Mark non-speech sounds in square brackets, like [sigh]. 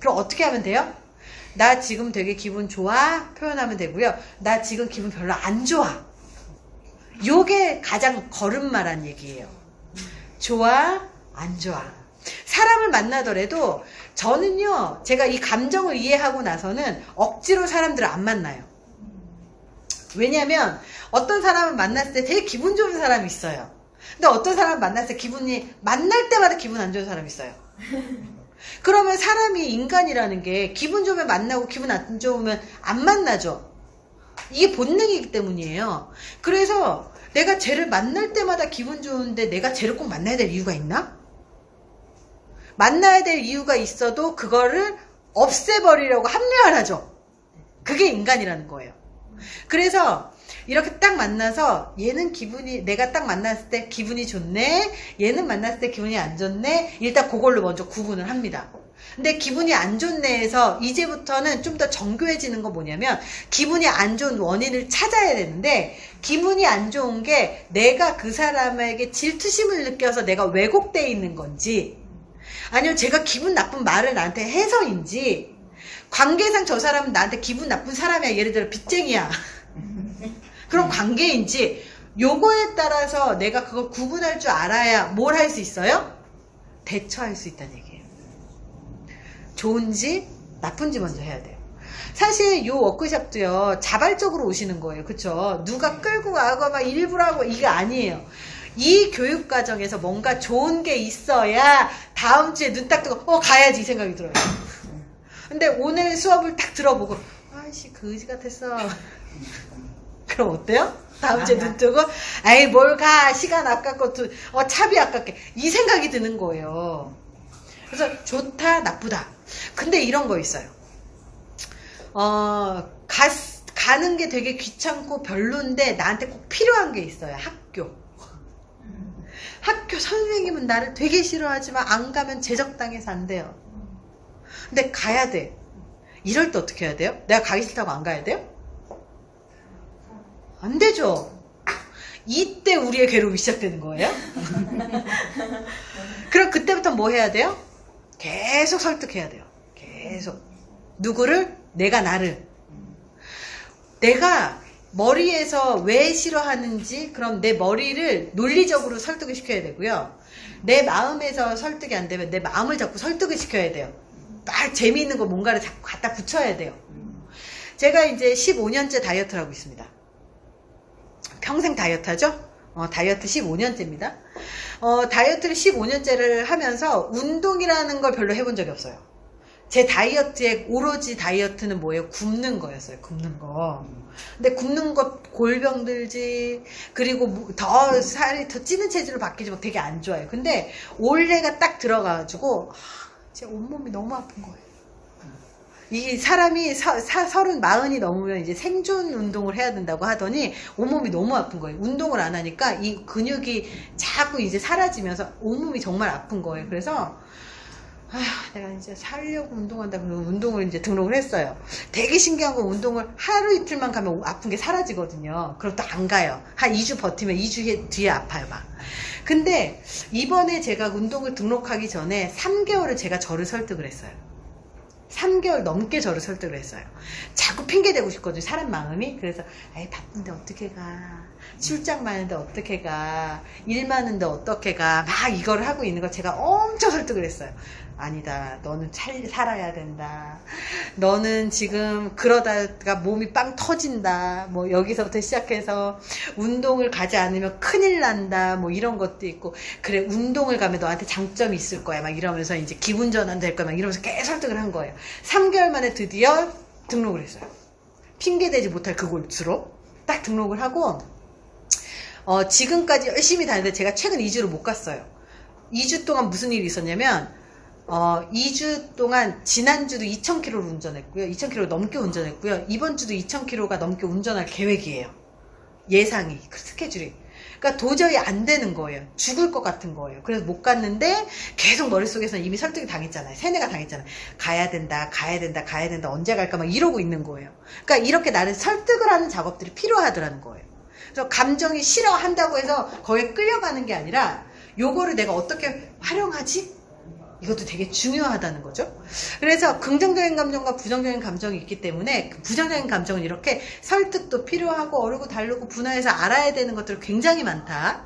그럼 어떻게 하면 돼요? 나 지금 되게 기분 좋아 표현하면 되고요. 나 지금 기분 별로 안 좋아. 요게 가장 걸음마란 얘기예요. 좋아, 안 좋아. 사람을 만나더라도 저는요, 제가 이 감정을 이해하고 나서는 억지로 사람들을 안 만나요. 왜냐면 어떤 사람을 만났을 때 되게 기분 좋은 사람이 있어요. 근데 어떤 사람을 만났을 때 기분이, 만날 때마다 기분 안 좋은 사람이 있어요. 그러면 사람이 인간이라는 게 기분 좋으면 만나고 기분 안 좋으면 안 만나죠. 이게 본능이기 때문이에요. 그래서 내가 쟤를 만날 때마다 기분 좋은데 내가 쟤를 꼭 만나야 될 이유가 있나? 만나야 될 이유가 있어도 그거를 없애버리려고 합리화를 하죠. 그게 인간이라는 거예요. 그래서 이렇게 딱 만나서 얘는 기분이 내가 딱 만났을 때 기분이 좋네? 얘는 만났을 때 기분이 안 좋네? 일단 그걸로 먼저 구분을 합니다. 근데 기분이 안 좋네 해서 이제부터는 좀 더 정교해지는 건 뭐냐면 기분이 안 좋은 원인을 찾아야 되는데 기분이 안 좋은 게 내가 그 사람에게 질투심을 느껴서 내가 왜곡돼 있는 건지 아니면 제가 기분 나쁜 말을 나한테 해서인지 관계상 저 사람은 나한테 기분 나쁜 사람이야. 예를 들어 빚쟁이야 [laughs] 그런 관계인지 요거에 따라서 내가 그걸 구분할 줄 알아야 뭘 할 수 있어요? 대처할 수 있다는 얘기예요. 좋은지 나쁜지 먼저 해야 돼요. 사실 요 워크샵도요 자발적으로 오시는 거예요. 그쵸? 누가 끌고 가고 막 일부러 하고 이게 아니에요. 이 교육 과정에서 뭔가 좋은 게 있어야 다음 주에 눈 딱 뜨고 어 가야지 이 생각이 들어요. 근데 오늘 수업을 딱 들어보고 아이씨 그지 같았어. [laughs] 그럼 어때요? 다음 주에 눈 뜨고 에이 뭘 가 시간 아깝고 두- 어 차비 아깝게 이 생각이 드는 거예요. 그래서 좋다 나쁘다. 근데 이런 거 있어요. 어 가, 가는 게 되게 귀찮고 별론데 나한테 꼭 필요한 게 있어요. 학교. 학교 선생님은 나를 되게 싫어하지만 안 가면 제적당해서 안 돼요. 근데 가야 돼. 이럴 때 어떻게 해야 돼요? 내가 가기 싫다고 안 가야 돼요? 안 되죠. 이때 우리의 괴로움이 시작되는 거예요. [laughs] 그럼 그때부터 뭐 해야 돼요? 계속 설득해야 돼요. 계속. 누구를? 내가 나를. 내가 머리에서 왜 싫어하는지 그럼 내 머리를 논리적으로 설득을 시켜야 되고요. 내 마음에서 설득이 안 되면 내 마음을 자꾸 설득을 시켜야 돼요. 딱 재미있는 거 뭔가를 자꾸 갖다 붙여야 돼요. 제가 이제 15년째 다이어트를 하고 있습니다. 평생 다이어트 하죠? 어, 다이어트 15년째입니다. 어, 다이어트를 15년째를 하면서 운동이라는 걸 별로 해본 적이 없어요. 제 다이어트의 오로지 다이어트는 뭐예요? 굶는 거였어요. 굶는 거. 근데 굶는 것 골병 들지 그리고 뭐더 살이 더 찌는 체질로 바뀌지 못 되게 안 좋아요. 근데 올해가 딱 들어가가지고 하, 제 온몸이 너무 아픈 거예요. 이 사람이 서, 사, 서른 마흔이 넘으면 이제 생존 운동을 해야 된다고 하더니 온몸이 너무 아픈 거예요. 운동을 안 하니까 이 근육이 자꾸 이제 사라지면서 온몸이 정말 아픈 거예요. 그래서 아, 내가 이제 살려고 운동한다 그러고 운동을 이제 등록을 했어요. 되게 신기한 건 운동을 하루 이틀만 가면 아픈 게 사라지거든요. 그럼 또 안 가요. 한 2주 버티면 2주 뒤에 아파요, 막. 근데 이번에 제가 운동을 등록하기 전에 3개월을 제가 저를 설득을 했어요. 3개월 넘게 저를 설득을 했어요. 자꾸 핑계대고 싶거든요, 사람 마음이. 그래서, 에이, 바쁜데 어떻게 가. 출장 많은데 어떻게 가. 일 많은데 어떻게 가. 막 이거를 하고 있는 거 제가 엄청 설득을 했어요. 아니다. 너는 살, 살아야 된다. 너는 지금 그러다가 몸이 빵 터진다. 뭐 여기서부터 시작해서 운동을 가지 않으면 큰일 난다. 뭐 이런 것도 있고. 그래, 운동을 가면 너한테 장점이 있을 거야. 막 이러면서 이제 기분 전환 될 거야. 막 이러면서 계속 설득을 한 거예요. 3개월 만에 드디어 등록을 했어요. 핑계대지 못할 그곳으로 딱 등록을 하고, 어, 지금까지 열심히 다녔는데 제가 최근 2주를 못 갔어요. 2주 동안 무슨 일이 있었냐면, 어, 2주 동안 지난주도 2,000km를 운전했고요. 2,000km 넘게 운전했고요. 이번 주도 2,000km가 넘게 운전할 계획이에요. 예상이, 그 스케줄이. 그러니까 도저히 안 되는 거예요. 죽을 것 같은 거예요. 그래서 못 갔는데 계속 머릿속에서는 이미 설득이 당했잖아요. 세뇌가 당했잖아요. 가야 된다, 가야 된다, 가야 된다, 언제 갈까 막 이러고 있는 거예요. 그러니까 이렇게 나를 설득을 하는 작업들이 필요하더라는 거예요. 그래서 감정이 싫어한다고 해서 거기에 끌려가는 게 아니라 요거를 내가 어떻게 활용하지? 이것도 되게 중요하다는 거죠. 그래서 긍정적인 감정과 부정적인 감정이 있기 때문에 그 부정적인 감정은 이렇게 설득도 필요하고 어르고 다르고 분화해서 알아야 되는 것들이 굉장히 많다.